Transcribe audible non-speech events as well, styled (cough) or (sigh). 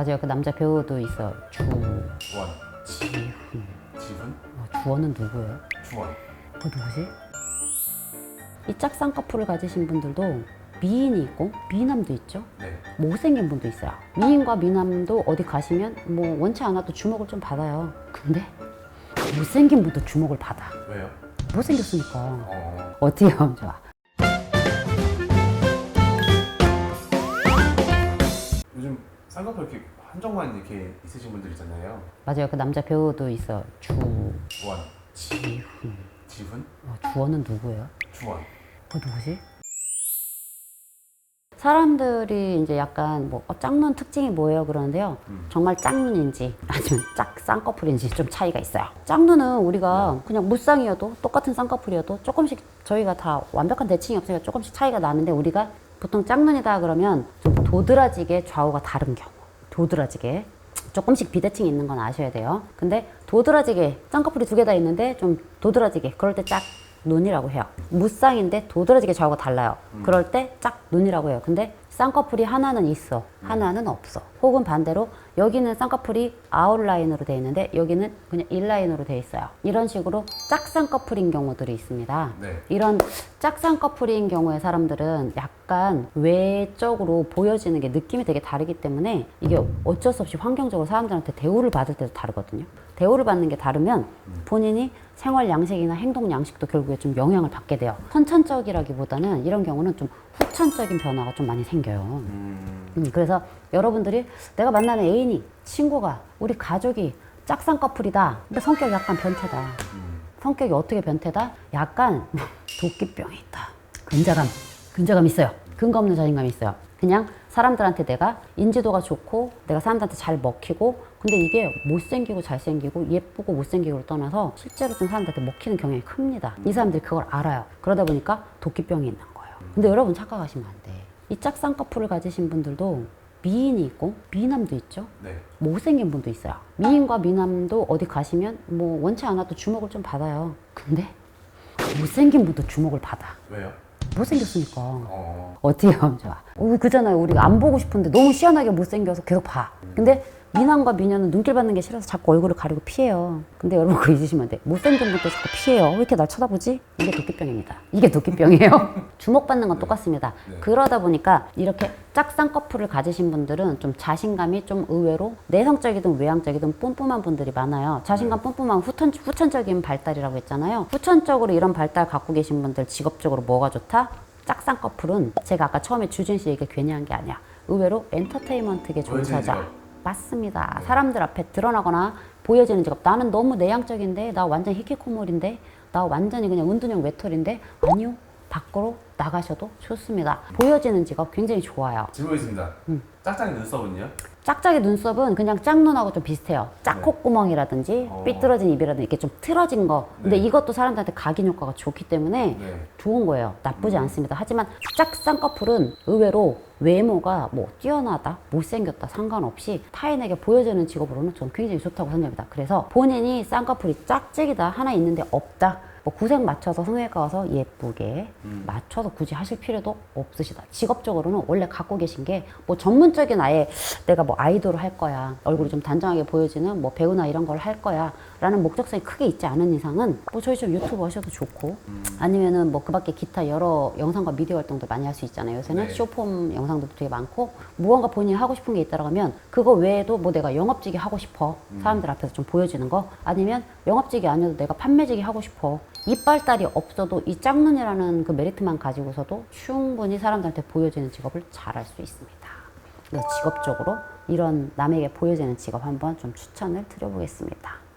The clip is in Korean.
맞아요. 그 남자 배우도 있어. 주, 원. 지훈. 지훈? 어, 주원은 누구예요? 주원. 그 누구지? 이 짝쌍꺼풀을 가지신 분들도 미인이 있고 미남도 있죠. 네. 못생긴 분도 있어요. 미인과 미남도 어디 가시면 뭐 원치 않아도 주목을 좀 받아요. 근데 못생긴 분도 주목을 받아. 왜요? 못생겼으니까. 어. 어떻게 하면 (laughs) 좋아? 쌍꺼풀 이렇게 한쪽만 이렇게 있으신 분들 있잖아요. 맞아요. 그 남자 배우도 있어. 주, 원. 지훈. 지훈? 어, 주원은 누구예요? 주원. 그 누구지? 사람들이 이제 약간 뭐 어, 짝눈 특징이 뭐예요 그러는데요. 음. 정말 짝눈인지 아니면 짝 쌍꺼풀인지 좀 차이가 있어요. 짝눈은 우리가 그냥 무쌍이어도 똑같은 쌍꺼풀이어도 조금씩 저희가 다 완벽한 대칭이 없으니까 조금씩 차이가 나는데 우리가 보통 짝눈이다 그러면 좀 도드라지게 좌우가 다른 경우. 도드라지게 조금씩 비대칭이 있는 건 아셔야 돼요. 근데 도드라지게 쌍꺼풀이 두 개 다 있는데 좀 도드라지게 그럴 때 짝 눈이라고 해요. 무쌍인데 도드라지게 좌우가 달라요. 그럴 때 짝 눈이라고 해요. 근데 쌍꺼풀이 하나는 있어, 하나는 없어. 혹은 반대로 여기는 쌍꺼풀이 아웃라인으로 돼 있는데 여기는 그냥 인라인으로 돼 있어요. 이런 식으로 짝쌍꺼풀인 경우들이 있습니다. 네. 이런 짝쌍꺼풀인 경우에 사람들은 약간 외적으로 보여지는 게 느낌이 되게 다르기 때문에 이게 어쩔 수 없이 환경적으로 사람들한테 대우를 받을 때도 다르거든요. 대우를 받는 게 다르면 본인이 생활 양식이나 행동 양식도 결국에 좀 영향을 받게 돼요. 선천적이라기보다는 이런 경우는 좀 후천적인 변화가 좀 많이 생겨요. 음. 음, 그래서 여러분들이 내가 만나는 애인이 친구가 우리 가족이 짝쌍꺼풀이다. 근데 성격이 약간 변태다. 음. 성격이 어떻게 변태다? 약간 도끼병이 있다. 근자감, 근자감 있어요. 근거 없는 자신감이 있어요. 그냥 사람들한테 내가 인지도가 좋고 내가 사람들한테 잘 먹히고 근데 이게 못생기고 잘생기고 예쁘고 못생기고를 떠나서 실제로 좀 사람들한테 먹히는 경향이 큽니다. 이 사람들이 그걸 알아요. 그러다 보니까 도끼병이 있는 거예요. 근데 여러분 착각하시면 안 돼. 이 짝쌍꺼풀을 가지신 분들도 미인이 있고 미남도 있죠. 네. 못생긴 분도 있어요. 미인과 미남도 어디 가시면 뭐 원치 않아도 주목을 좀 받아요. 근데 못생긴 분도 주목을 받아. 왜요? 못생겼으니까. 어. 어떻게 하면 좋아? 어, 그잖아요. 우리가 안 보고 싶은데 너무 시원하게 못생겨서 계속 봐. 근데 미남과 미녀는 눈길 받는 게 싫어서 자꾸 얼굴을 가리고 피해요. 근데 여러분 그거 잊으시면 안 돼. 못생긴 분도 자꾸 피해요. 왜 이렇게 날 쳐다보지? 이게 도끼병입니다. 이게 도끼병이에요. (laughs) 주목받는 건 똑같습니다. 네. 그러다 보니까 이렇게 짝쌍꺼풀을 가지신 분들은 좀 자신감이 좀 의외로 내성적이든 외향적이든 뿜뿜한 분들이 많아요. 자신감 뿜뿜한 후천, 후천적인 발달이라고 했잖아요. 후천적으로 이런 발달 갖고 계신 분들 직업적으로 뭐가 좋다? 짝쌍꺼풀은 제가 아까 처음에 주진 씨 얘기 괜히 한 게 아니야. 의외로 엔터테인먼트계 종사자. 맞습니다. 사람들 앞에 드러나거나 보여지는 직업. 나는 너무 내향적인데, 나 완전 히키코모리인데, 나 완전히 그냥 은둔형 외톨인데, 아니요. 밖으로 나가셔도 좋습니다. 보여지는 직업 굉장히 좋아요. 질문 있습니다. 음. 짝짝이 눈썹은요? 짝짝이 눈썹은 그냥 짝눈하고 좀 비슷해요. 짝콧구멍이라든지 네. 어. 삐뚤어진 입이라든지 이렇게 좀 틀어진 거. 근데 네. 이것도 사람들한테 각인 효과가 좋기 때문에 네. 좋은 거예요. 나쁘지 않습니다. 하지만 짝쌍꺼풀은 의외로 외모가 뭐 뛰어나다, 못생겼다 상관없이 타인에게 보여지는 직업으로는 저는 굉장히 좋다고 생각합니다. 그래서 본인이 쌍꺼풀이 짝짝이다 하나 있는데 없다. 뭐 구색 맞춰서 성형외과 가서 예쁘게 맞춰서 굳이 하실 필요도 없으시다. 직업적으로는 원래 갖고 계신 게 뭐 전문적인 아예 내가 뭐 아이돌을 할 거야. 얼굴이 좀 단정하게 보여지는 뭐 배우나 이런 걸 할 거야. 라는 목적성이 크게 있지 않은 이상은 뭐 저희 좀 유튜브 하셔도 좋고 아니면은 뭐 그 밖에 기타 여러 영상과 미디어 활동도 많이 할 수 있잖아요. 요새는 네. 쇼폼 영상도 되게 많고 무언가 본인이 하고 싶은 게 있다고 하면 그거 외에도 뭐 내가 영업직이 하고 싶어. 사람들 앞에서 좀 보여지는 거 아니면 영업직이 아니어도 내가 판매직이 하고 싶어. 이빨달이 없어도 이 짝눈이라는 그 메리트만 가지고서도 충분히 사람들한테 보여지는 직업을 잘할 수 있습니다. 그래서 직업적으로 이런 남에게 보여지는 직업 한번 좀 추천을 드려보겠습니다.